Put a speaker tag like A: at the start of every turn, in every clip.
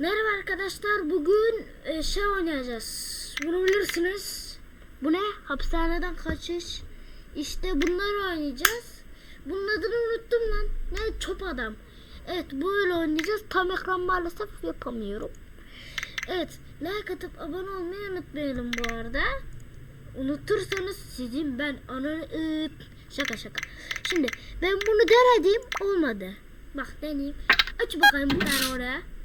A: Merhaba arkadaşlar. Bugün e, şey oynayacağız. Bunu bilirsiniz. Bu ne? Hapishaneden kaçış. İşte bunları oynayacağız. Bunun adını unuttum lan. Ne? Çöp adam. Evet böyle oynayacağız. Tam ekran maalesef yapamıyorum. Evet. Like atıp abone olmayı unutmayalım bu arada. Unutursanız sizin ben ana şaka şaka. Şimdi ben bunu denedim olmadı. Bak deneyeyim. Aç bakayım bir tane oraya.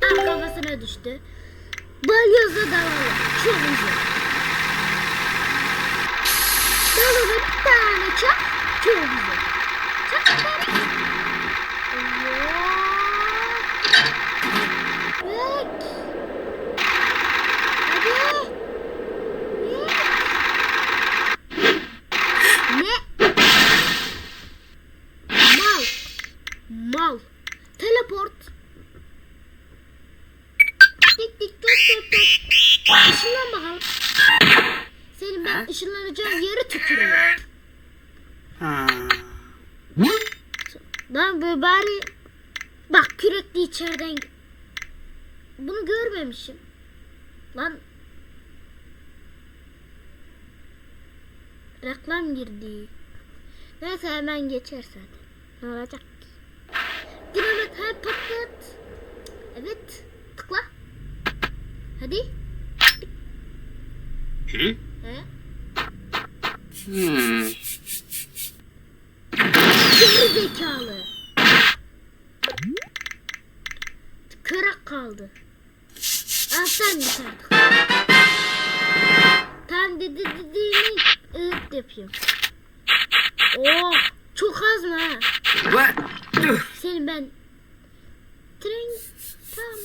A: Kafasına düştü. Balyozla dalalım. Çok güzel. Dalalım bir tane çak. Çok güzel. Çak bir tane. İçeriden bunu görmemişim. Lan reklam girdi. Neyse hemen geçer zaten. Ne olacak ki? Dinamit her patlat. Evet. Tıkla. Hadi.
B: Hı?
A: He?
B: Hmm.
A: Geri zekalı. Kırak kaldı. Alttan git artık. Tam dedi dediğini ııt yapıyorum. Oh çok az mı ha? Senin ben tren tam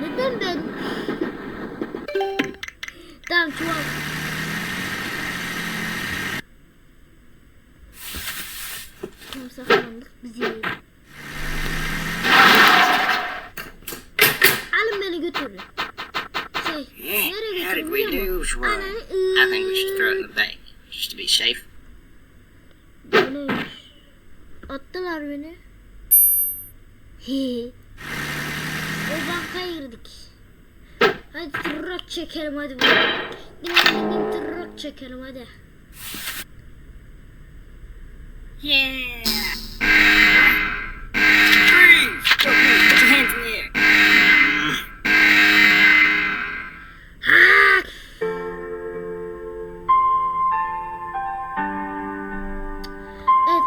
A: neden ben Tamam çuval Tam saklandık bizi Alın beni götürün Şey
B: Yeah,
A: nereye
B: how did Well,
A: Ananı
B: I think we should throw it in the bank, just to be safe.
A: Neymiş? Attılar beni. O bankaya girdik. Hadi tırrak çekelim hadi. bakalım. Gidin gidin tırrak çekelim hadi.
B: Yeah.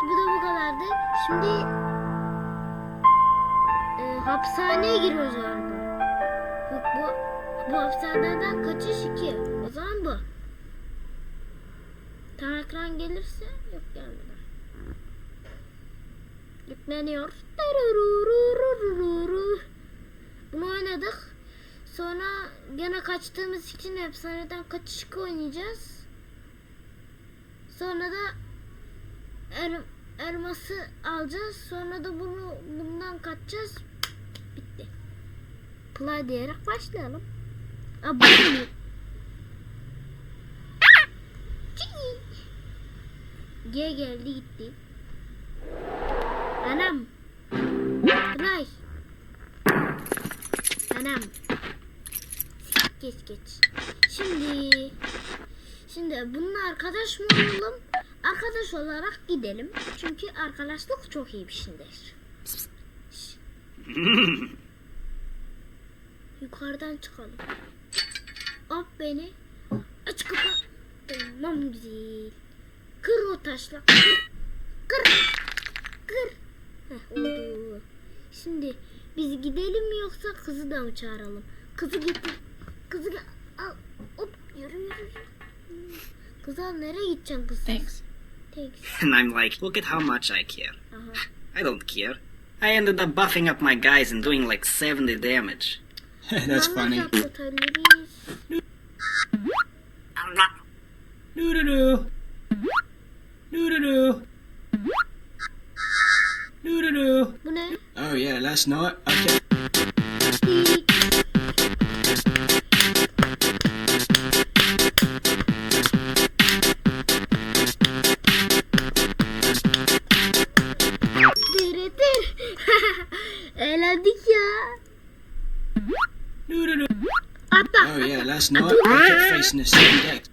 A: Bu da bu kadardı. Şimdi e, hapishaneye giriyoruz galiba. Yok bu bu hapishaneden kaçış iki. O zaman bu. Tam ekran gelirse yok gelmedi. Yükleniyor. Bunu oynadık. Sonra gene kaçtığımız için hapishaneden kaçış oynayacağız. Sonra da el, elması alacağız. Sonra da bunu bundan kaçacağız. Bitti. Play diyerek başlayalım. Abone. G geldi gitti. Anam. Play. Anam. Geç geç. Şimdi şimdi bununla arkadaş mı olalım? Arkadaş olarak gidelim. Çünkü arkadaşlık çok iyi bir şeydir. Yukarıdan çıkalım. Hop beni. Aç kapı. Tamam güzel. Kır o taşla. Kır. Kır. Heh, oldu. Şimdi biz gidelim mi yoksa kızı da mı çağıralım? Kızı getir. Kızı gel. Al. Hop yürü yürü. yürü. Kız al nereye gideceksin kız?
B: Thanks.
A: Thanks.
B: And I'm like, look at how much I care.
A: Aha.
B: I don't care. I ended up buffing up my guys and doing like 70 damage.
C: That's
A: Vallahi
C: funny. Oh yeah, last night. Okay. Last night I kept facing the same deck.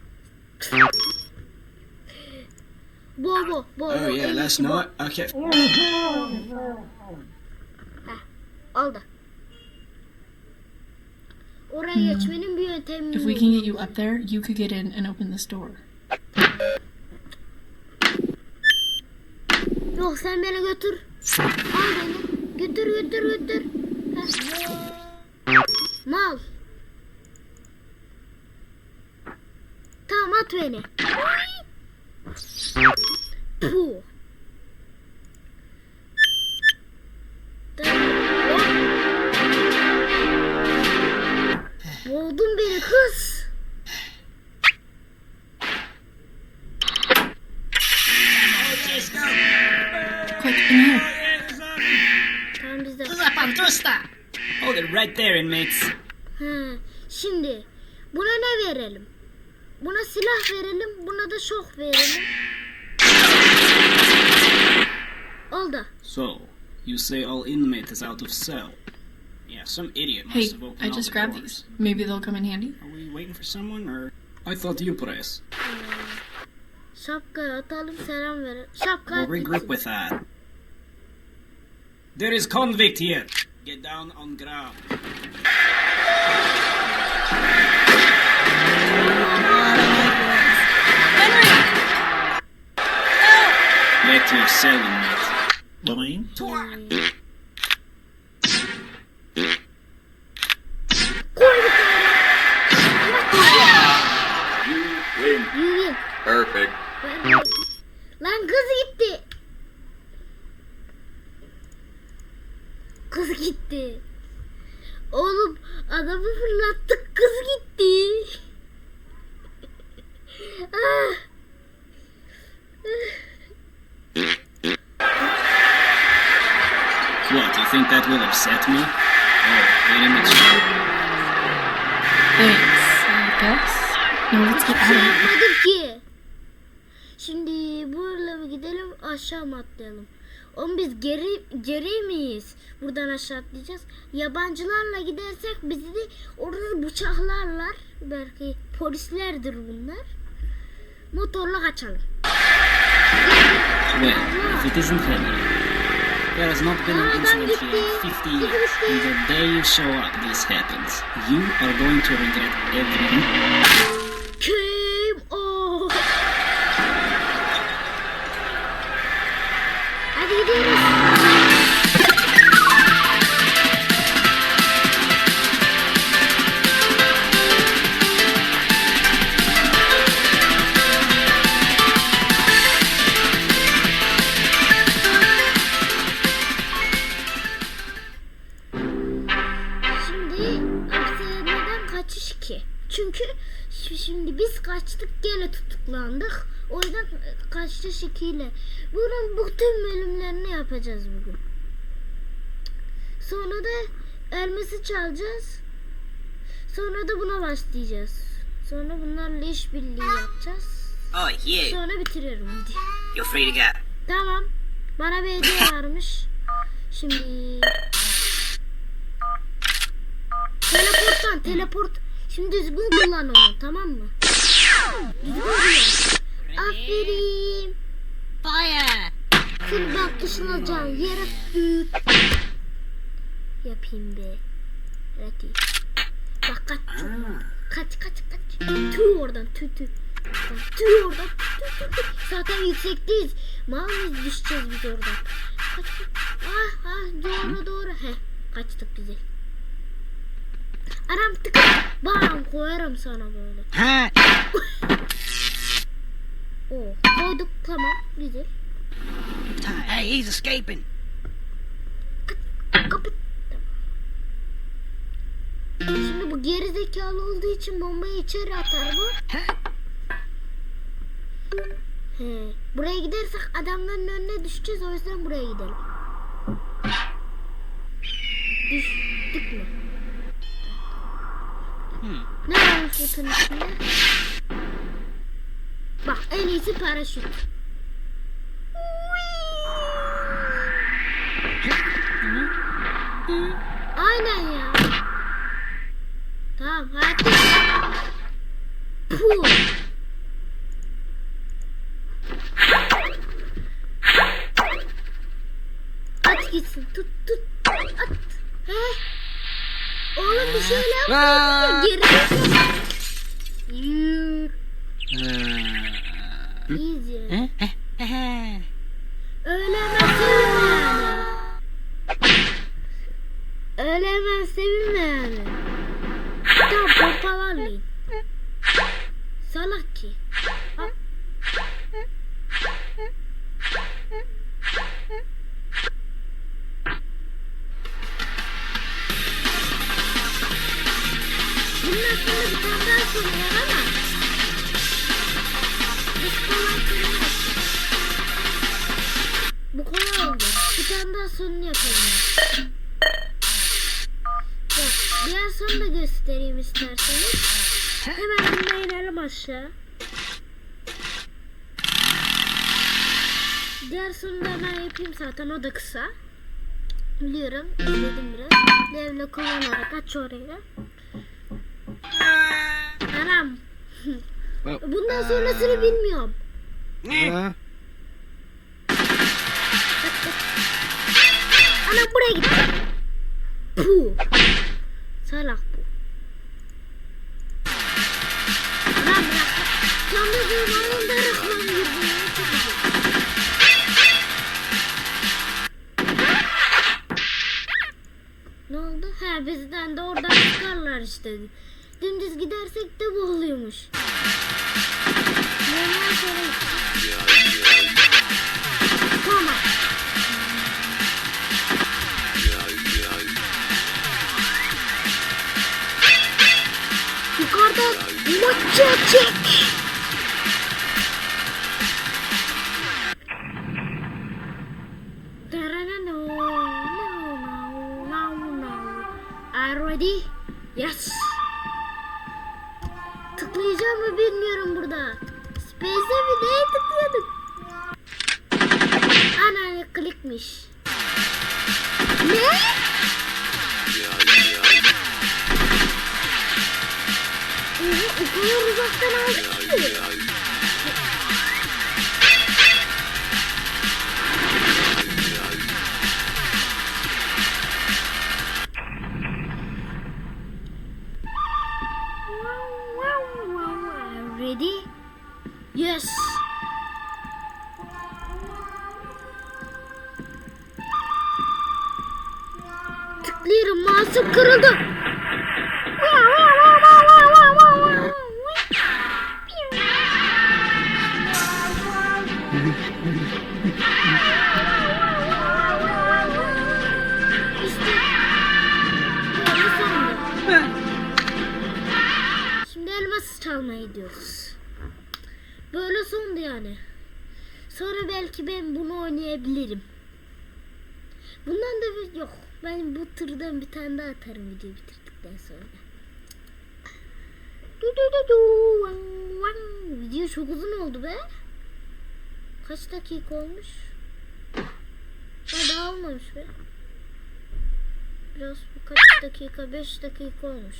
A: Bo bo bo.
C: Oh
A: bo,
C: yeah, last night I kept.
A: Oldu. Oraya geçmenin bir yöntemi
D: If we can get you up there, you could get in and open this door.
A: Yok sen beni götür. Al beni. Götür götür götür. Heh. Mal. Tamam at beni. Puh. Boğdun beni kız.
D: Quick, in here.
A: Tamam biz de.
C: Hold it right there, inmates.
A: Ha, şimdi buna ne verelim? Buna silah verelim, buna da şok verelim. Oldu.
C: So, you say all inmates is out of cell? Yeah, some idiot must
D: Hey,
C: have opened
D: I
C: all
D: just
C: the
D: grabbed
C: doors.
D: these. Maybe they'll come in handy.
C: Are we waiting for someone, or I thought you press? Hmm.
A: Şapkayı atalım, selam verelim. Şapka
C: We'll regroup with that. There is convict here. Get down on ground.
A: Active 7, Miss Blaine. Atlayalım? Oğlum biz geri geri miyiz? Buradan aşağı atlayacağız. Yabancılarla gidersek bizi de orada bıçaklarlar. Belki polislerdir bunlar. Motorla kaçalım.
C: Well, if it isn't Henry, there has not been an incident here in 50 years. And the day you show up, this happens. You are going to regret every
A: Çünkü şi- şimdi biz kaçtık gene tutuklandık. O yüzden kaçış ikiyle. Bunun bütün bölümlerini yapacağız bugün. Sonra da elması çalacağız. Sonra da buna başlayacağız. Sonra bunlarla işbirliği yapacağız.
B: Oh, yeah.
A: Sonra bitiriyorum hadi.
B: You're free to go.
A: Tamam. Bana bir hediye varmış. Şimdi Teleporttan teleport. Şimdi düzgün kullan onu tamam mı? Düzgün kullan. Aferin.
B: Fire!
A: Şimdi bak ışınlanacağım. Yere düt. Yapayım be. Hadi. Bak kaç. Kaç kaç kaç. Tüy oradan tüy tüy. Tüy oradan. Tüy tüy tüy. Zaten yüksekteyiz. Mal mıyız düşeceğiz biz oradan. Kaç. Ah ah doğru doğru. Heh kaçtık bize. Aram tık. Bam koyarım sana böyle.
B: Ha!
A: Oh koyduk tamam güzel.
B: Hey, he's escaping.
A: Kapı. Şimdi bu geri zekalı olduğu için bombayı içeri atar bu. He. Buraya gidersek adamların önüne düşeceğiz o yüzden buraya gidelim. Düştük mü? Ne varmış kutunun içinde? Bak en iyisi paraşüt. Aynen ya. Tamam hadi. Puh. At gitsin. Tut tut. At. He? Oğlum bir aşağı. Diğer sorunu da hemen yapayım zaten o da kısa. Biliyorum izledim biraz. Devle kullanarak aç orayı. Anam. Bundan sonrasını bilmiyorum. Anam buraya gitti. Puh. Salak işte. Dümdüz gidersek de bu oluyormuş. Normal sonra... Tamam. Yukarıdan maça çek. Ready? Yes. Tıklayacağım mı bilmiyorum burada. Space'e mi neye tıklıyorduk? Ana klikmiş. Ne? Oha o kadar uzaktan aldık ki. Mouse'um kırıldı. Şimdi elmas çalmaya gidiyoruz. Böyle sondu yani. Sonra belki ben bunu oynayabilirim. Bundan da yok. Ben bu turdan bir tane daha atarım videoyu bitirdikten sonra. Du du du du, vang, vang. Video çok uzun oldu be. Kaç dakika olmuş? Ha daha olmamış be. Biraz bu kaç dakika? 5 dakika olmuş.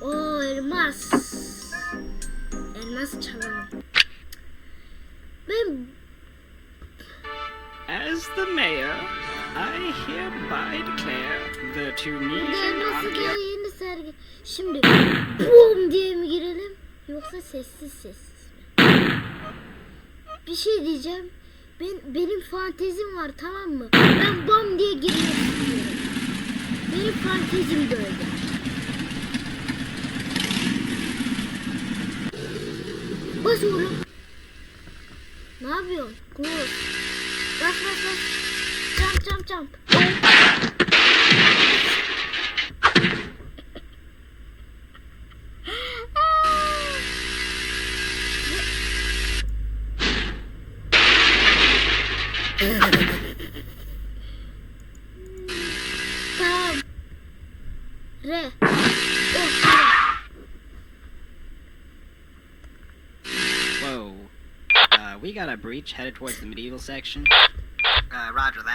A: Oo elmas. Elmas çalalım. Ben
B: As the mayor, I hereby declare the Tunisian
A: diye yeni sergi. Şimdi boom diye mi girelim yoksa sessiz sessiz mi? Bir şey diyeceğim. Ben benim fantezim var tamam mı? Ben bam diye girmek istiyorum. Benim fantezim böyle. Bas oğlum. Ne yapıyorsun? Close. Bas bas bas. Jump jump jump.
B: Whoa. Uh, we got a breach headed towards the medieval section. Uh, roger that.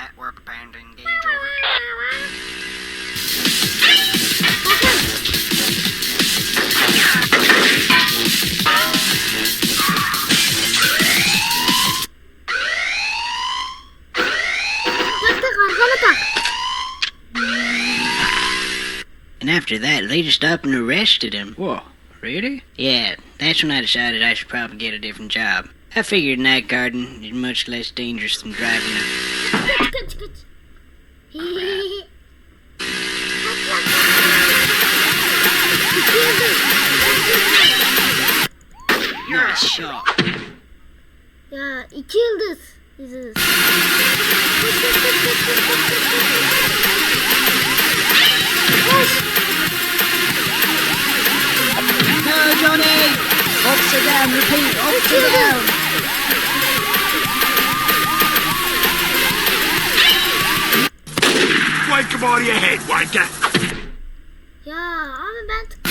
B: They just up and arrested him.
E: Whoa, really?
B: Yeah, that's when I decided I should probably get a different job. I figured night guarding is much less dangerous than driving a... Nice shot.
A: Ya iki yıldız. Yıldız. Koş, koş,
B: No, Johnny! Upside down, repeat, upside down!
E: Wake him out of your head, wanker!
A: Ya abi ben tık-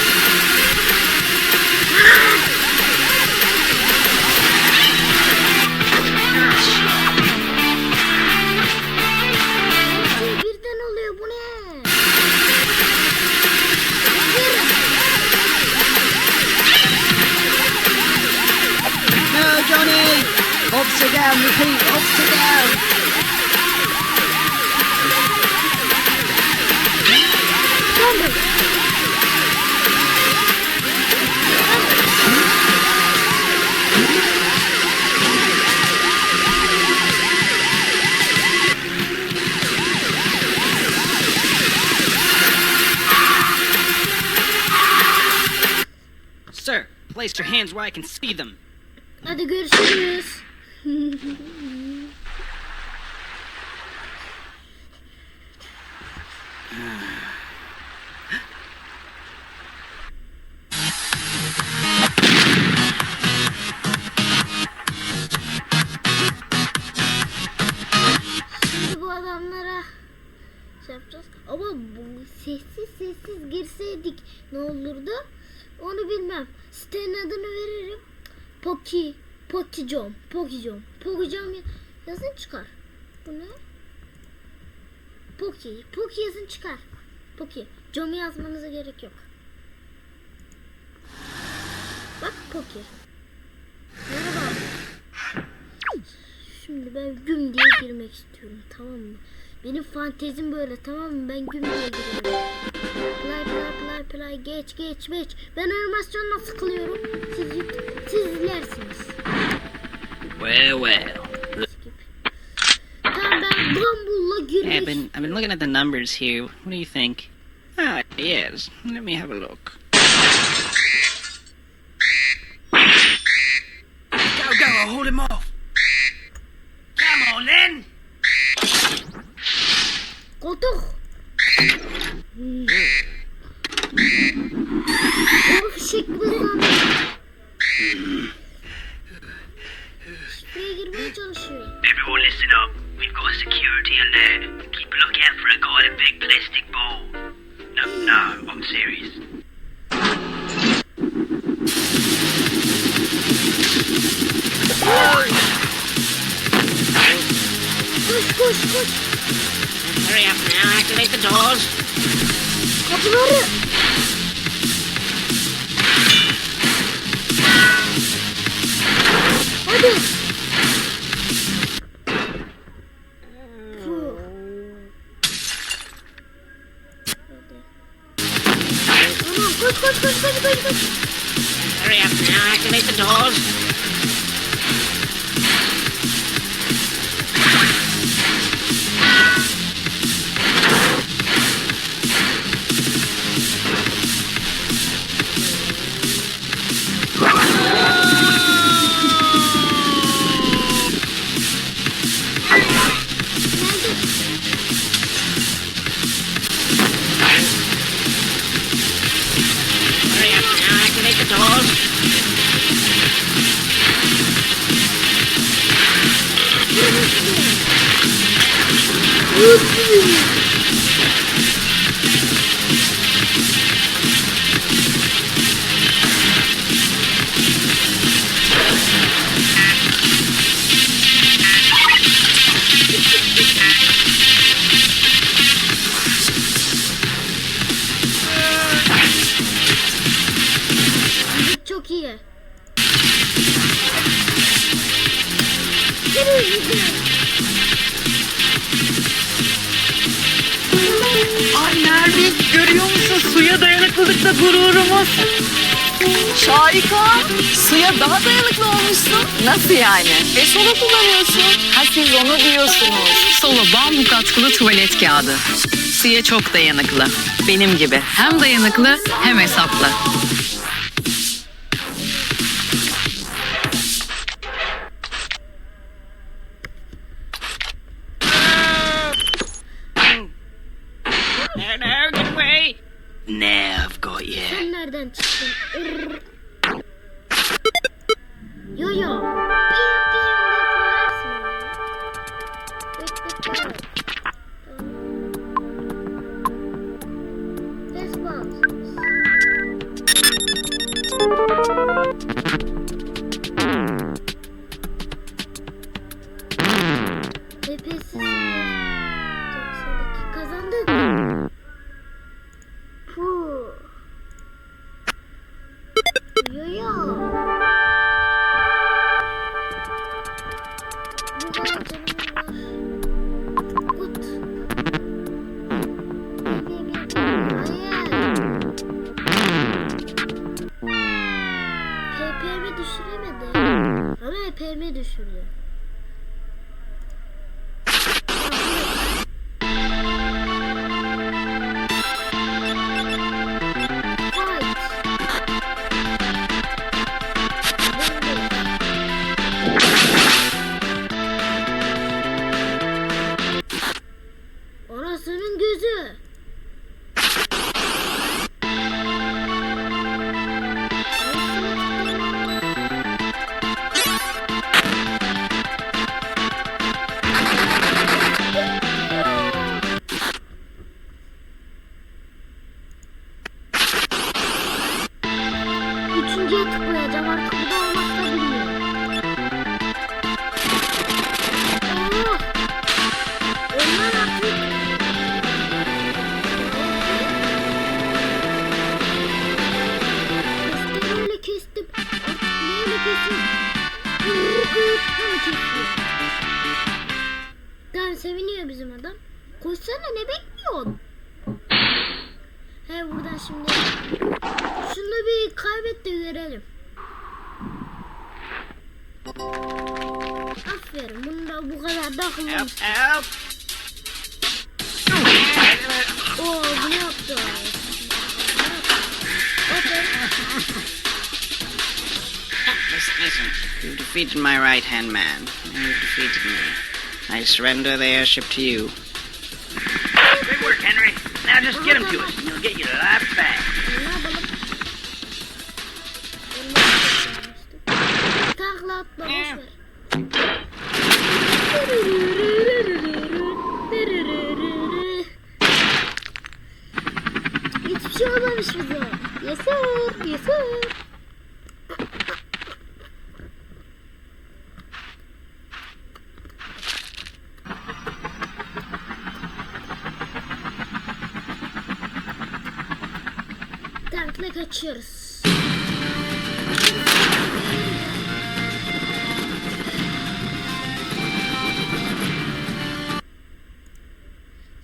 B: down, repeat, upside down!
A: Tamam.
B: Sir, place your hands where I can see them.
A: Hadi görüşürüz. Şey yapacağız. Ama bu sessiz sessiz girseydik ne olurdu? Onu bilmem. Sitenin adını veririm. Poki, Pokicom, Pokicom, Pokicom ya- yazın çıkar. Bu ne? Poki, Poki yazın çıkar. Poki, Com'u yazmanıza gerek yok. Bak Poki. Merhaba. Şimdi ben güm diye girmek istiyorum tamam mı? Benim fantezim böyle tamam mı? Ben güm diye giriyorum. Play play play play geç geç geç. Ben animasyonla sıkılıyorum. Siz, siz izlersiniz.
B: Well, well.
A: Skip. Tamam ben Bumble'la
B: I've been, I've been looking at the numbers here. What do you think? Ah, yes. Let me have a look. Go, go, hold him off. Come on, then.
A: Koltuk. Hmm. Of şıkkı Şifreye girmeye
F: Everyone listen up. We've got a security alert. Keep a lookout for a guy in a big plastic ball. No, no, I'm serious.
A: Koş koş koş.
B: Hurry up now. Activate the doors.
A: Kapıları. Hadi.
G: Gururumuz.
H: Harika. Suya daha dayanıklı olmuşsun. Nasıl yani? E solo kullanıyorsun. Ha siz onu diyorsunuz.
I: Solo bambu katkılı tuvalet kağıdı. Suya çok dayanıklı. Benim gibi. Hem dayanıklı hem hesaplı.
B: No, no, get away! Nerv goyu.
A: Sen nereden çıktın? Yo yo. Bing. EP'mi düşürdü.
B: Blackbird defeated my right hand man. You've defeated me. I surrender the airship to you.
F: Great work, Henry. Now just get him to us, and you'll get your life
A: Tankla kaçıyoruz.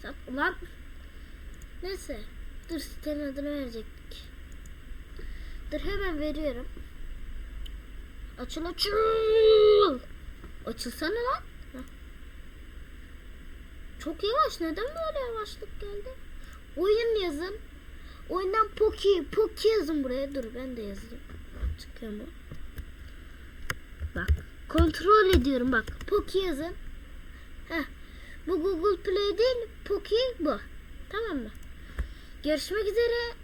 A: Sat ulan. Neyse. Dur sitenin adını verecektik. Dur hemen veriyorum. Açıl açıl. Açılsana lan. Çok yavaş. Neden böyle yavaşlık geldi? Oyun yazın. Oyundan Poki, Poki yazın buraya. Dur ben de yazayım. Çıkıyor mu? Bak. Kontrol ediyorum bak. Poki yazın. Heh. Bu Google Play değil. Poki bu. Tamam mı? Görüşmek üzere.